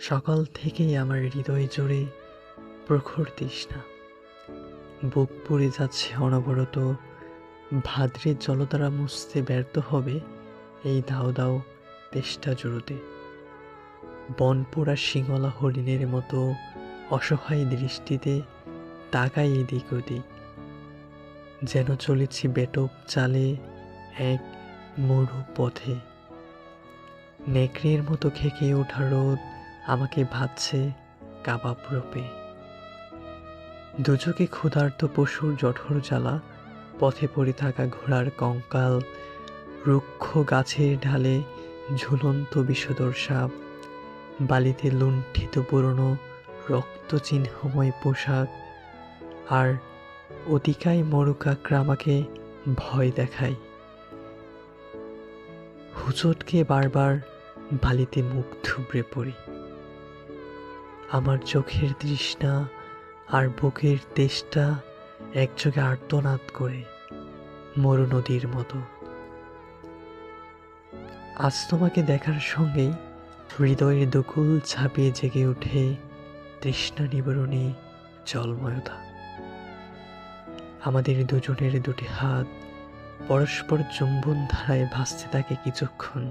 সকাল থেকেই আমার হৃদয় জুড়ে প্রখর তৃষ্ণা। বুক পুড়ে যাচ্ছে অনবরত। ভাদ্রের জলধারা মুছতে ব্যর্থ হবে এই দাও দাও তেষ্টা জুড়োতে। বন পোড়া শিঙলা হরিণের মতো অসহায় দৃষ্টিতে তাকাই এদিক ওদিক। যেন চলেছি বেটক চালে এক মরু পথে। নেকড়ের মতো খেকে ওঠা রোদ আমাকে ভাবছে কাবাব রূপে। দুচোখে ক্ষুধার্ত পশুর জঠর জ্বালা, পথে পড়ে থাকা ঘোড়ার কঙ্কাল, রুক্ষ গাছের ঢালে ঝুলন্ত বিষদর সাপ, বালিতে লুণ্ঠিত পুরনো রক্তচিহ্নময় পোশাক আর অতিকায় মরুকাকরা আমাকে ভয় দেখায়। হুচটকে বারবার বালিতে মুখ থুবড়ে পড়ি। আমার চোখের তৃষ্ণা আর বুকের তেষ্টা একযোগে আর্তনাদ করে মরু নদীর মতো। আজ তোমাকে দেখার সঙ্গেই হৃদয়ের দুকুল ছাপিয়ে জেগে ওঠে তৃষ্ণা নিবারণী জলময়তা। আমাদের দুজনের দুটি হাত পরস্পর চুম্বন ধারায় ভাসতে থাকে কিছুক্ষণ।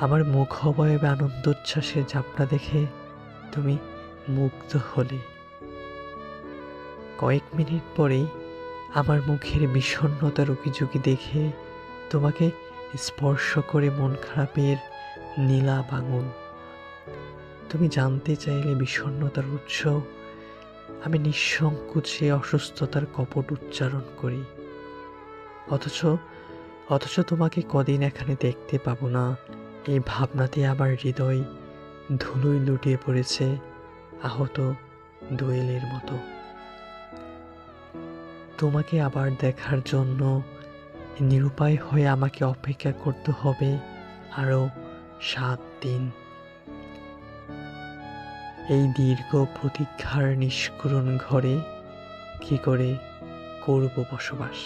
আমার মুখ অবয়বে আনন্দোচ্ছ্বাসের ঝাপটা দেখে তুমি মুগ্ধ হলে। কয়েক মিনিট পরেই আমার মুখের বিষণ্ণতার উকিঝুঁকি দেখে তোমাকে স্পর্শ করে মন খারাপের নীলা বাঙুন তুমি জানতে চাইলে বিষণ্ণতার উৎস, আমি নিঃসংকোচে অসুস্থতার কপট উচ্চারণ করি। অথচ অথচ তোমাকে কদিন এখানে দেখতে পাবো না। এই ভাবনাতে আমার হৃদয় ধুলোয় লুটিয়ে পড়েছে আহত দোয়েলের মতো। তোমাকে আবার দেখার জন্য নিরুপায় হয়ে আমাকে অপেক্ষা করতে হবে আরও সাত দিন। এই দীর্ঘ প্রতীক্ষার নিষ্করণ ঘরে কি করে করব বসবাস?